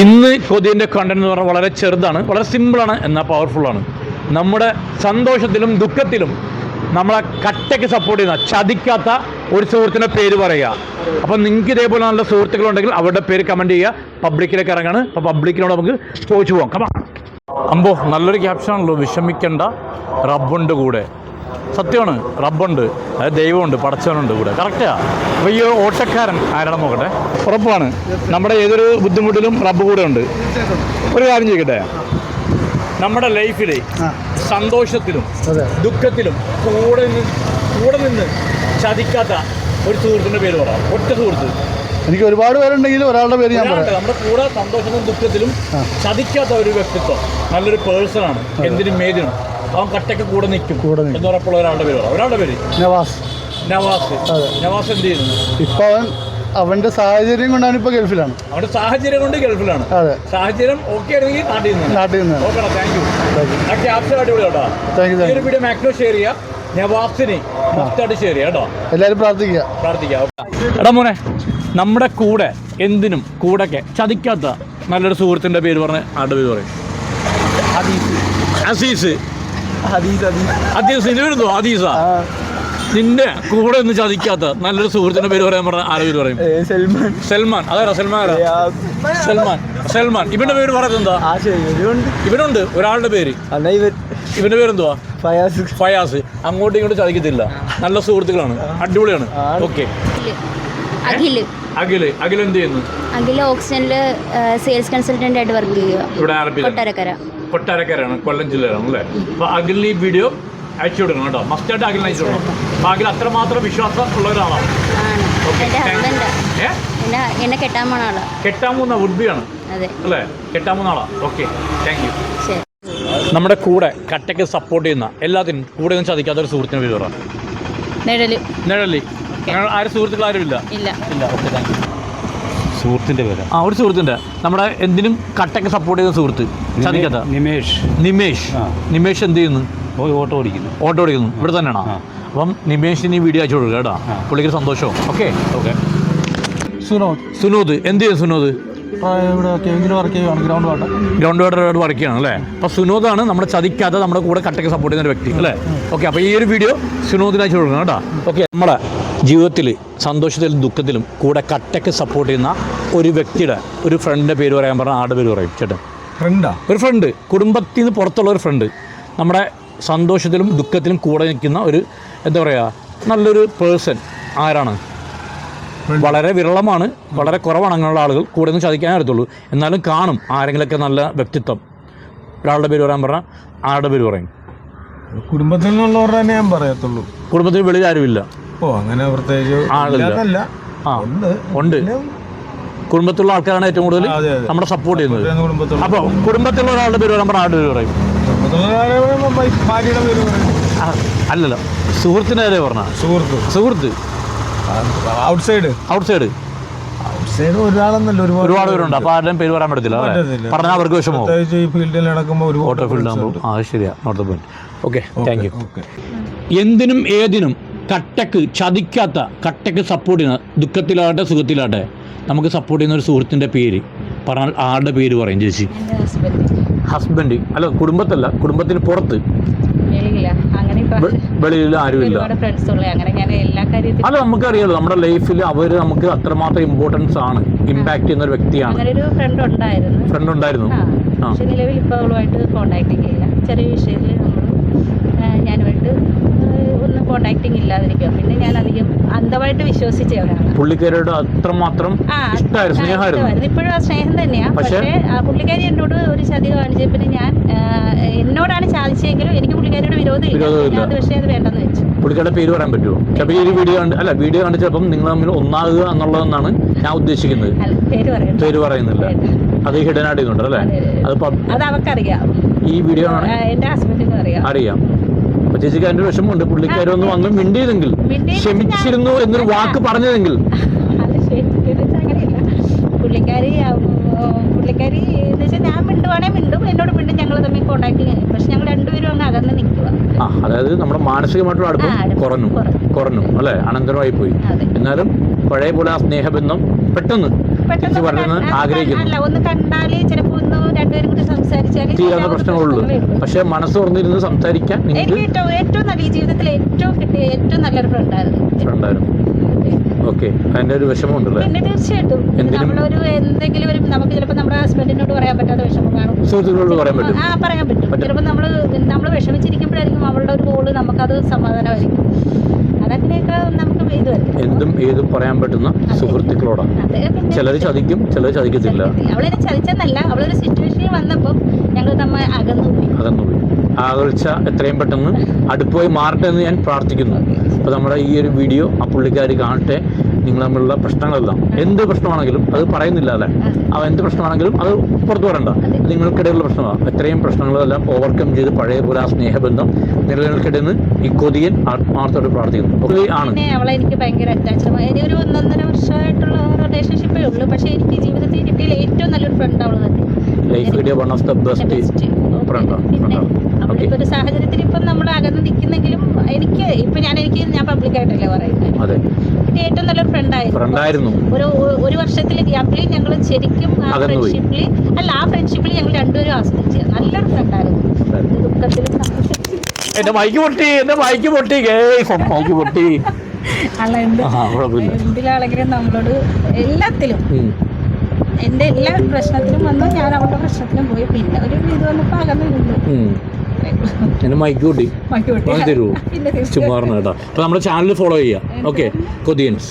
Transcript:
ഇന്ന് കൊതിയന്റെ കണ്ടന്റ് എന്ന് പറഞ്ഞാൽ വളരെ ചെറുതാണ് വളരെ സിമ്പിളാണ് എന്നാൽ പവർഫുള്ളാണ് നമ്മുടെ സന്തോഷത്തിലും ദുഃഖത്തിലും നമ്മളെ കട്ടയ്ക്ക് സപ്പോർട്ട് ചെയ്യുന്ന ചതിക്കാത്ത ഒരു സുഹൃത്തിന്റെ പേര് പറയുക. അപ്പം നിങ്ങൾക്ക് ഇതേപോലെ നല്ല സുഹൃത്തുക്കളുണ്ടെങ്കിൽ അവരുടെ പേര് കമന്റ് ചെയ്യുക. പബ്ലിക്കിലേക്ക് ഇറങ്ങാണ്. അപ്പോൾ പബ്ലിക്കിനോട് നമുക്ക് ചോദിച്ചു പോകാം. കമാ അമ്പോ നല്ലൊരു ക്യാപ്ഷനാണല്ലോ വിഷമിക്കേണ്ട. റബ്ബുണ്ട് കൂടെ. സത്യമാണ് റബ്ബുണ്ട് അതായത് ദൈവമുണ്ട് പടച്ചവനുണ്ട് കൂടെ. കറക്റ്റാ അപ്പോൾ ഈ ഓട്ടക്കാരൻ ആരാണെന്ന് നോക്കട്ടെ. ഉറപ്പാണ് നമ്മുടെ ഏതൊരു ബുദ്ധിമുട്ടിലും റബ്ബ് കൂടെ ഉണ്ട്. ഒരു കാര്യം ചോദിക്കട്ടെ? നമ്മുടെ ലൈഫിൽ സന്തോഷത്തിലും ദുഃഖത്തിലും കൂടെ നിന്ന് കൂടെ നിന്ന് ചതിക്കാത്ത ഒരു സുഹൃത്തിന്റെ പേര് പറയാം ഒറ്റ സുഹൃത്ത്. എനിക്ക് ഒരുപാട് പേരുണ്ടെങ്കിൽ ഒരാളുടെ പേര് ഞാൻ. പറയാം. നമ്മുടെ കൂടെ സന്തോഷത്തിലും ദുഃഖത്തിലും. ചതിക്കാത്ത ഒരു വ്യക്തിത്വം. നല്ലൊരു പേഴ്സൺ ആണ്. എന്തിനും ഏതിനും അവൻ കട്ടയ്ക്ക് കൂടെ നിൽക്കും. കൂടെ നിൽക്കും. എന്ന് പറഞ്ഞപ്പോൾ ഒരാളുടെ പേര് ഒരാളുടെ പേര്. നവാസ്. നവാസ്. നവാസ് എന്ത് ചെയ്യുന്നു? ഇപ്പൊ അവൻ അവന്റെ സാഹചര്യം കൊണ്ടാണ് ഇപ്പൊ ഗൾഫിലാണ്. അവന്റെ സാഹചര്യം കൊണ്ട് ഗൾഫിലാണ്. അതെ. സാഹചര്യം ഓക്കെ ആണെങ്കിൽ നാട്ടിൽ നിന്ന്. നാട്ടിൽ നിന്ന്. Okay thank you. ആ ക്യാപ്ഷൻ അടിപൊളി കേട്ടോ. ഈ ഒരു വീഡിയോ മാക്സിമം ഷെയർ ചെയ്യുക. നവാസിന് മൊത്തമായിട്ട് ഷെയർ ചെയ്യാം കേട്ടോ. എല്ലാവരും പ്രാർത്ഥിക്കുക. പ്രാർത്ഥിക്കാം. എടാ മോനെ. നമ്മുടെ കൂടെ എന്തിനും കൂടെയൊക്കെ ചതിക്കാത്ത നല്ലൊരു സുഹൃത്തിന്റെ പേര് പറഞ്ഞ് ആളുടെ പേര് പറയും അസീസ്. അസീസ് നിന്റെ പേരെന്തോ? അദീസ നിന്റെ കൂടെ ഒന്നും ചതിക്കാത്ത നല്ലൊരു സുഹൃത്തിന്റെ പേര് പറയാൻ പറഞ്ഞ ആരുടെ പേര് പറയും സൽമാൻ. അതാ അതാരാ? സൽമാൻ? സൽമാൻ. സൽമാൻ. ഇവന്റെ പേര് പറയുന്നത് എന്താ? ഇവനുണ്ട്. ഒരാളുടെ പേര്. ഇവന്റെ പേരെന്തുവാ? ഫയാസ്. ഫയാസ്. അങ്ങോട്ടും ഇങ്ങോട്ടും ചതിക്കത്തില്ല. നല്ല സുഹൃത്തുക്കളാണ്. അടിപൊളിയാണ്. ഓക്കെ. അഖിൽ. അഖിൽ. അഖിൽ എന്ത് ചെയ്യുന്നു? അഖിൽ ഓക്സിജനിൽ സെയിൽസ് കൺസൾട്ടന്റ് ആയിട്ട് വർക്ക് ചെയ്യുക ഇവിടെ കൊട്ടാരക്കര. കൊട്ടാരക്കരയാണ് കൊല്ലം ജില്ലയിലാണ് അല്ലേ? അപ്പൊ അഖിലിന് ഈ വീഡിയോ അയച്ചു കൊടുക്കണം കേട്ടോ. മസ്റ്റായിട്ട് അഖിലിന് അയച്ചു കൊടുക്കണം അപ്പൊ അഖിൽ അത്രമാത്രം വിശ്വാസം ഉള്ള ഒരാളാണ് എന്നെ കെട്ടാൻ പോണ ആളാ. കെട്ടാൻ പോകുന്ന വുഡ്ബിയാണ് അതെ. അല്ലേ? കെട്ടാൻ പോകുന്ന ആളാ. ഓക്കെ താങ്ക് യു നമ്മുടെ കൂടെ കട്ടയ്ക്ക് സപ്പോർട്ട് ചെയ്യുന്ന എല്ലാത്തിനും കൂടെ ഒന്നും ചതിക്കാത്ത ഒരു സുഹൃത്തിന് പേര് പറ. നിഴൽ. നിഴലി. ആരും സുഹൃത്തുക്കൾ ആരും ഇല്ല. ഇല്ല. ഇല്ല. ഓക്കെ താങ്ക് യു സുഹൃത്തിന്റെ പേര്? ആ ഒരു സുഹൃത്തിന്റെ നമ്മുടെ എന്തിനും കട്ടൊക്കെ സപ്പോർട്ട് ചെയ്യുന്ന സുഹൃത്ത്. സാധിക്കാത്ത നിമേഷ്. നിമേഷ്. നിമേഷ് എന്ത് ചെയ്യുന്നു? ഓട്ടോ ഓടിക്കുന്നു. ഓട്ടോ ഓടിക്കുന്നു. ഇവിടെ തന്നെയാണോ? അപ്പം നിമേഷിന് ഈ വീഡിയോ അയച്ചു കൊടുക്കുക കേട്ടോ. പുള്ളിക്ക് സന്തോഷവും. ഓക്കെ. ഓക്കെ. സുനോദ്. സുനോദ്. എന്ത് ചെയ്യും Sunod? Ground water ground water work ചെയ്യണം അല്ലേ? അപ്പോൾ സുനോദാണ് നമ്മുടെ ചതിക്കാത്ത നമ്മുടെ കൂടെ കട്ടയ്ക്ക് സപ്പോർട്ട് ചെയ്യുന്ന ഒരു വ്യക്തി അല്ലേ? ഓക്കെ അപ്പോൾ ഈ ഒരു വീഡിയോ സുനോദിന് അയച്ചു കൊടുക്കണം കേട്ടോ. ഓക്കെ നമ്മുടെ ജീവിതത്തിൽ സന്തോഷത്തിലും ദുഃഖത്തിലും കൂടെ കട്ടയ്ക്ക് സപ്പോർട്ട് ചെയ്യുന്ന ഒരു വ്യക്തിയുടെ ഒരു ഫ്രണ്ടിന്റെ പേര് പറയാൻ പറഞ്ഞാൽ ആടെ പേര് പറയും ചേട്ടൻ ഫ്രണ്ടാ ഒരു ഫ്രണ്ട് കുടുംബത്തിൽ നിന്ന് പുറത്തുള്ള ഒരു ഫ്രണ്ട് നമ്മുടെ സന്തോഷത്തിലും ദുഃഖത്തിലും കൂടെ നിൽക്കുന്ന ഒരു എന്താ പറയുക നല്ലൊരു പേഴ്സൺ ആരാണ്? വളരെ വിരളമാണ് വളരെ കുറവാണ് അങ്ങനെയുള്ള ആളുകൾ. കൂടെ നിന്ന് ചതിക്കാനേ അറിയത്തുള്ളൂ. എന്നാലും കാണും ആരെങ്കിലൊക്കെ നല്ല വ്യക്തിത്വം. ഒരാളുടെ പേര് പറയാൻ പറഞ്ഞാൽ ആളുടെ പേര് പറയും. കുടുംബത്തിൽ നിന്നുള്ളവരുടെ തന്നെ ഞാൻ പറയത്തുള്ളൂ. കുടുംബത്തിൽ വെളിയിൽ ആരുമില്ല. ഓ അങ്ങനെ പ്രത്യേകിച്ച്. ഉണ്ട്. ഉണ്ട്. കുടുംബത്തിലുള്ള ആൾക്കാരാണ് ഏറ്റവും കൂടുതൽ. നമ്മളെ സപ്പോർട്ട് ചെയ്യുന്നത്. അപ്പോൾ കുടുംബത്തിലുള്ള ഒരാളുടെ പേര് നമ്മുടെ ആളുടെ പേര് പറയും? അല്ലല്ല. സുഹൃത്തിന്റെ കാര്യം പറഞ്ഞാൽ സുഹൃത്ത്. സുഹൃത്ത്. ഔട്ട്സൈഡ് ഔട്ട്സൈഡ് ഒരാളെന്നല്ല ഒരുപാട് പേരുണ്ട്. അപ്പോൾ ആരുടെയും പേര് പറയാൻ പറ്റത്തില്ല. പറഞ്ഞാൽ അവർക്ക് വിഷമോ ഈ ഫീൽഡിൽ നടക്കുമ്പോൾ ഒരു ഓട്ടോ ഫീൽഡ് ആകുമ്പോൾ ആ ശരിയാ. Note point okay thank you എന്തിനും ഏതിനും കട്ടക്ക് ചതിക്കാത്ത കട്ടക്ക് സപ്പോർട്ട് ചെയ്യുന്ന ദുഃഖത്തിലാകട്ടെ സുഖത്തിലാകട്ടെ നമുക്ക് സപ്പോർട്ട് ചെയ്യുന്ന ഒരു സുഹൃത്തിന്റെ പേര്. പറഞ്ഞാൽ ആരുടെ പേര് പറയും ചേച്ചി? ഹസ്ബൻഡ് അല്ല കുടുംബത്തല്ല കുടുംബത്തിന് പുറത്ത്. വെളിയിൽ ആരുമില്ല. അല്ല നമുക്കറിയാലോ നമ്മുടെ ലൈഫിൽ അവർ നമുക്ക് അത്രമാത്രം ഇമ്പോർട്ടൻസ് ആണ് ഇമ്പാക്ട് ചെയ്യുന്ന ഒരു വ്യക്തിയാണ്. ഫ്രണ്ട് ഉണ്ടായിരുന്നു. നിലവിൽ ഇപ്പോൾ അവളുമായിട്ട് ചെറിയ വിഷയത്തിൽ നമ്മൾ ഞാനുമായിട്ട് ഒന്നും കോണ്ടാക്ടിങ് ഇല്ലാതിരിക്കുക. പിന്നെ ഞാൻ അധികം അന്ധമായിട്ട് വിശ്വസിച്ചവരാണ് പുള്ളിക്കാരുടെ അത്രമാത്രം ആ ഇഷ്ടമായിരുന്നു സ്നേഹമായിരുന്നു. ഇപ്പോഴും ആ സ്നേഹം തന്നെയാ. പക്ഷേ- പുള്ളിക്കാരി എന്നോട് ഒരു ചതി കാണിച്ചേ പിന്നെ ഞാൻ എന്നോടാണ് ചാദിച്ചെങ്കിലും എനിക്ക് പുള്ളിക്കാരിയുടെ വിരോധം ഇല്ല അത് പക്ഷേ അത് വേണ്ടെന്ന് വെച്ചു. പുള്ളിക്കാരുടെ പേര് പറയാൻ പറ്റുമോ? ചിലപ്പോൾ ഈ വീഡിയോ കണ്ട് അല്ല വീഡിയോ കണ്ട് ചിലപ്പം നിങ്ങൾ തമ്മിൽ ഒന്നാകുക എന്നുള്ളതെന്നാണ് ഞാൻ ഉദ്ദേശിക്കുന്നത്. പേര് പറയുന്നില്ല. അത് ഹിഡൻ ആയിട്ട് ചെയ്യുന്നുണ്ട് അല്ലേ? അതെ, അവക്കറിയാം. ഈ വീഡിയോ എന്റെ ഹസ്ബൻഡിനും അറിയാം. അറിയാം. അപ്പൊ ചേച്ചിക്ക് അതിന്റെ വിഷമമുണ്ട്. പുള്ളിക്കാരി ഒന്ന് വന്ന് മിണ്ടിയതെങ്കിൽ ക്ഷമിച്ചിരുന്നു എന്നൊരു വാക്ക് പറഞ്ഞതെങ്കിൽ. പുള്ളിക്കാരി പുള്ളിക്കാരി എന്ന് വെച്ചാൽ ഞാൻ മിണ്ടുവാണേ മിണ്ടും എന്നോട് മിണ്ടും ഞങ്ങൾ തമ്മിൽ കോണ്ടാക്ട് പക്ഷെ ഞങ്ങൾ രണ്ടുപേരും അങ്ങ് അകന്ന് നിൽക്കുക ആ അതായത് നമ്മുടെ മാനസികമായിട്ടുള്ള അടുപ്പം കുറഞ്ഞു. കുറഞ്ഞു. അല്ലെ? അനന്തരമായി പോയി. എന്നാലും പഴയ പോലെ ആ സ്നേഹബന്ധം പെട്ടെന്ന് പെട്ടെന്ന് ആഗ്രഹിക്കുന്നു. അല്ല ഒന്ന് കണ്ടാൽ ചിലപ്പോ ഒന്ന് രണ്ടുപേരും കൂടി സംസാരിച്ചാൽ തീരാവുന്ന പ്രശ്നങ്ങളുള്ളു പക്ഷെ മനസ്സ് തുറന്നിരുന്ന് സംസാരിക്കാൻ എനിക്ക് ഏറ്റവും ഏറ്റവും നല്ല ഈ ജീവിതത്തിൽ ഏറ്റവും കിട്ടിയ ഏറ്റവും നല്ലൊരു ഫ്രണ്ടായിരുന്നു. ഓക്കെ. അതിന്റെ ഒരു വിഷമമുണ്ടല്ലേ? പിന്നെ തീർച്ചയായിട്ടും. നമ്മളൊരു എന്തെങ്കിലും ഒരു നമുക്ക് ചിലപ്പോൾ നമ്മുടെ ഹസ്ബൻഡിനോട് പറയാൻ പറ്റാത്ത വിഷമം കാണും. സുഹൃത്തുക്കളോട് പറയാൻ പറ്റും. ആ പറയാൻ പറ്റും. പറ്റും. ചിലപ്പോൾ നമ്മൾ നമ്മൾ വിഷമിച്ചിരിക്കുമ്പോഴായിരിക്കും അവളുടെ ഒരു കോൾ നമുക്കത് സമാധാനമായിരിക്കും. എന്തും ഏതും പറയാൻ പറ്റുന്ന സുഹൃത്തുക്കളോടാണ്. ചിലർ ചതിക്കും ചിലർ ചതിക്കത്തില്ല. അവളെന്നെ ചതിച്ചെന്നല്ല. വന്നപ്പോൾ ഞങ്ങൾ തമ്മിൽ അകന്നു പോയി. അതെന്ന് പോയി. ആകഴ്ച എത്രയും പെട്ടെന്ന് അടുപ്പോയി മാറട്ടെ എന്ന് ഞാൻ പ്രാർത്ഥിക്കുന്നു. അപ്പോൾ നമ്മുടെ ഈ ഒരു വീഡിയോ ആ പുള്ളിക്കാർ കാണട്ടെ. നിങ്ങൾ തമ്മിലുള്ള പ്രശ്നങ്ങളെല്ലാം. എന്ത് പ്രശ്നമാണെങ്കിലും അത് പറയുന്നില്ല അല്ലേ? അവ എന്ത് പ്രശ്നമാണെങ്കിലും അത് പുറത്തു വരണ്ട. നിങ്ങൾക്കിടയിലുള്ള പ്രശ്നമാണ് എത്രയും പ്രശ്നങ്ങളെല്ലാം ഓവർകം ചെയ്ത് പഴയ പോലെ ആ സ്നേഹബന്ധം നിലനിൽക്കട്ടെന്ന് ഈ കൊതിയൻ ആത്മാർത്ഥത്തോട് പ്രാർത്ഥിക്കുന്നു. ആണ് പിന്നെ അവളെ എനിക്ക് ഭയങ്കര അറ്റാച്ച്ഡ് ഇനി ഒരു ഒന്നൊന്നര വർഷമായിട്ടുള്ള റിലേഷൻഷിപ്പേ ഉള്ളൂ പക്ഷേ എനിക്ക് ജീവിതത്തിൽ കിട്ടിയ ഏറ്റവും നല്ലൊരു ഫ്രണ്ട് അവൾ തന്നെ. ലൈഫ് കിട്ടിയ one of the best friend അവളിപ്പോ ഒരു സാഹചര്യത്തിൽ ഇപ്പം നമ്മൾ അകന്ന് നിൽക്കുന്നെങ്കിലും എനിക്ക് ഇപ്പൊ ഞാൻ എനിക്ക് ഞാൻ പബ്ലിക് ആയിട്ടല്ലേ പറയുന്നത് എനിക്ക് ഏറ്റവും നല്ലൊരു ഫ്രണ്ട് ആയിരുന്നു. ഫ്രണ്ടായിരുന്നു ഒരു ഒരു വർഷത്തിലെ ഗ്യാപ്പിൽ ഞങ്ങൾ ശരിക്കും ആ. ഫ്രണ്ട്ഷിപ്പിൽ അല്ല ആ ഫ്രണ്ട്ഷിപ്പിൽ ഞങ്ങൾ രണ്ടുപേരും ആസ്വദിച്ചു നല്ലൊരു ഫ്രണ്ടായിരുന്നു ദുഃഖത്തിലും സന്തോഷത്തിലും എന്റെ മൈക്ക് പൊട്ടി എന്റെ മൈക്ക് പൊട്ടി. മൈക്ക് പൊട്ടി. അല്ല എന്ത് എന്തിലാണെങ്കിലും നമ്മളോട് എല്ലാത്തിലും എന്റെ എല്ലാ പ്രശ്നത്തിലും വന്നു ഞാൻ അവളുടെ പ്രശ്നത്തിലും പോയി. പിന്നെ ഒരു ഇത് വന്നപ്പോ അകന്നു നിന്നു ഉം. എന്റെ മൈക്ക് വിട്ടു. തരുമോ പിന്നെ കേട്ടോ. അപ്പൊ നമ്മുടെ ചാനൽ ഫോളോ ചെയ്യാം ഓക്കെ കൊതിയൻസ്.